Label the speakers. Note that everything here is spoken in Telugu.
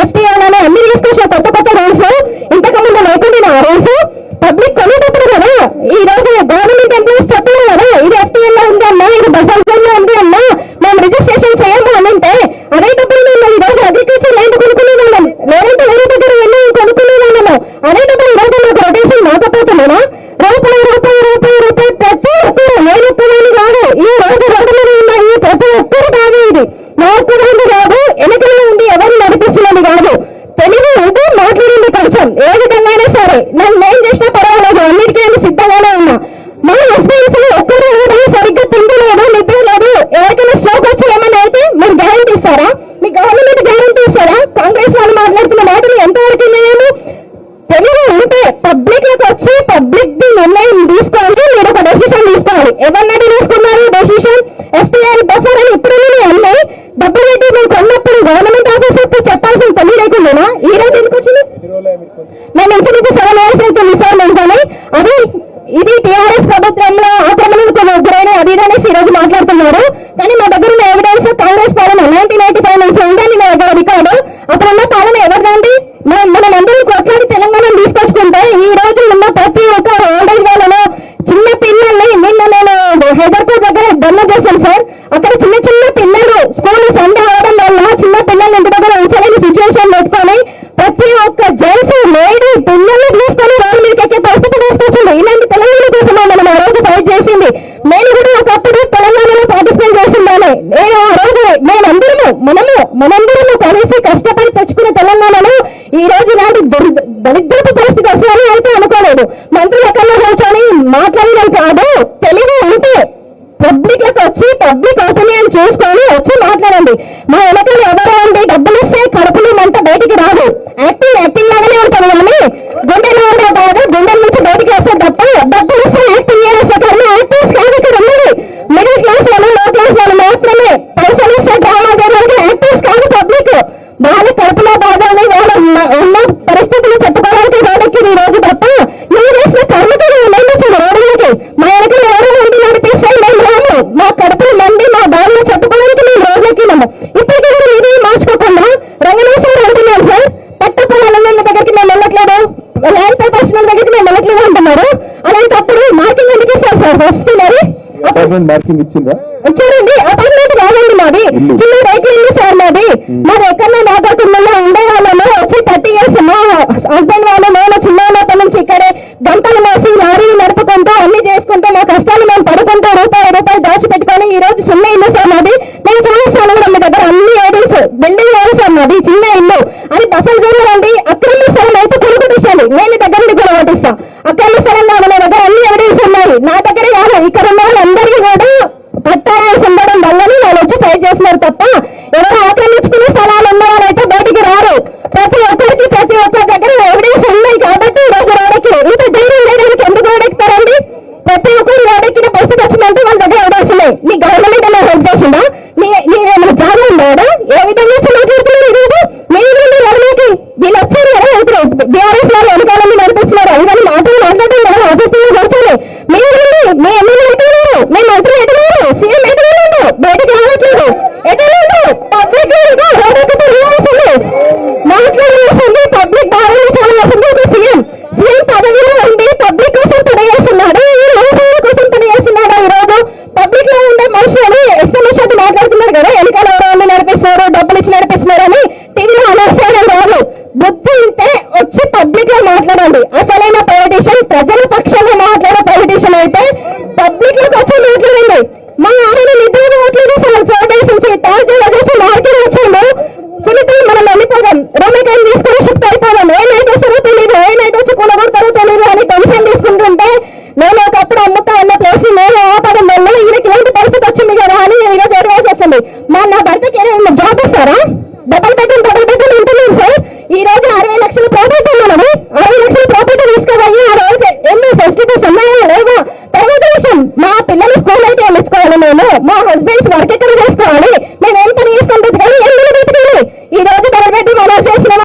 Speaker 1: జోన్ అని ఎఫ్టీఆర్ అని అన్ని తీసుకొచ్చిన కొత్త కొత్త రూల్స్ ఇంతకుముందు లేకుండా ఆ రూల్స్ పబ్లిక్ కొనేటప్పుడు కదా ఈ రోజు గవర్నమెంట్ ఎంప్లాయీస్ చెప్పారు కదా ఇది ఎఫ్టీఎల్లో ఉంది అమ్మా ఇది బఫర్లో ఉంది అమ్మా మేము రిజిస్ట్రేషన్ చేయము అని అంటే అదేటప్పుడు మేము ఈ రోజు అగ్రికల్చర్ ల్యాండ్ కొనుక్కునే వాళ్ళం లేదంటే వేరే దగ్గర వెళ్ళి కొనుక్కునే వాళ్ళము అదేటప్పుడు ఈ రోజు మాకు రొటేషన్ మాకపోతున్నానా రూపాయి రూపాయి రూపాయి రూపాయి ప్రతి ఒక్కరు నేను ఒక్కదాన్ని కాదు ఈ రోజు రోడ్డు మీద ఉన్న ఈ ప్రతి ఒక్కరు కాదు ఇది. నా ఒక్కదాన్ని కాదు వెనకలో ఎవరు నడిపిస్తున్నది కాదు. తెలుగు అంటే మాట్లాడింది కొంచెం. ఏ విధంగానే సరే. నన్ను ఏం చేసినా పర్వాలేదు. అన్నిటికీ నేను సిద్ధంగానే ఇది టీఆర్ఎస్ ప్రభుత్వంలో ఆక్రమణకు గురైన అది అనేసి ఈ రోజు మాట్లాడుతున్నారు. కానీ మా దగ్గర ఉన్న ఎవిడెన్స్ కాంగ్రెస్ పాలన నైన్టీన్ ఎయిటీ ఫైవ్ నుంచి ఉందండి మా దగ్గర రికార్డు. అప్పుడున్న పాలన ఎవరిదండి? మనం మనం అందరం కొట్లాడి తెలంగాణ తీసుకొచ్చుకుంటే ఈ రోజు ఉన్న ప్రతి ఒక్క ఓల్డేజ్ వాళ్ళను చిన్న పిల్లల్ని నిన్న నేను హైదరాబాద్ దగ్గర దమ్మ చేశాను సార్. అక్కడ చిన్న చిన్న పిల్లలు స్కూల్ సండే చేసి కష్టపడి తెచ్చుకున్న తెలంగాణలో ఈ రోజు నాటి దరి- దరిద్రపు పరిస్థితి వస్తుందని అయితే అనుకోలేదు. మంత్రులు ఎక్కడ కూర్చొని మాట్లాడడం కాదు తెలివి ఉంటే పబ్లిక్లకు వచ్చి పబ్లిక్ ఒపీనియన్ చూసుకొని వచ్చి మాట్లాడండి. మా వెనకాల ఎవరో ఉండి డబ్బులు
Speaker 2: అపార్ట్మెంట్ మార్కింగ్ ఇచ్చిందా
Speaker 1: చూడండి అపార్ట్మెంట్ కాదండి మాది. చిన్న రైతు ఇల్లు సార్ మాది. మరి ఎక్కడ నాగకుండా ఉండే వాళ్ళము. వచ్చి థర్టీ ఇయర్స్ మా హస్బెండ్ వాళ్ళు నేను చిన్న ఉన్నప్పటి నుంచి ఇక్కడే గంటలు మోసి లారీలు నడుపుకుంటూ అన్ని చేసుకుంటూ మా కష్టాలు మేము పడుకుంటూ రూపాయి రూపాయి దాచిపెట్టుకొని ఈ రోజు చిన్న ఇల్లు సార్ మాది. నేను చూపిస్తాను కూడా మీ దగ్గర అన్ని ఏరియల్స్ బిల్డింగ్ లేదు సార్ మాది చిన్న ఇల్లు. అది బస్సులు చూడండి అక్రమ స్థలం అయితే కొనుక్కొచ్చాను నేను దగ్గర కూడా ఓటిస్తా వాళ్ళు ఫైట్ చేస్తున్నారు తప్ప ఎవరు ఆక్రమించుకునే స్థలాలు ఉన్న వాళ్ళైతే బయటికి రారు. ప్రతి ఒక్కరికి ప్రతి ఒక్క మా నా భర్తకి ఏదైనా జాబ్ ఇస్తారా డబల్ బెడ్రూమ్ డబల్ బెడ్రూమ్ ఉంటున్నాం సార్. ఈ రోజు అరవై లక్షల ప్రాపర్టీ మనము. అరవై లక్షల ప్రాపర్టీ తీసుకోవాలి ఆ రోజు ఎన్ని ఫెసిలిటీస్ ఉన్నాయో లేవో. తర్వాత విషయం మా పిల్లలు స్కూల్ అయితే వెళ్ళుకోవాలి మేము.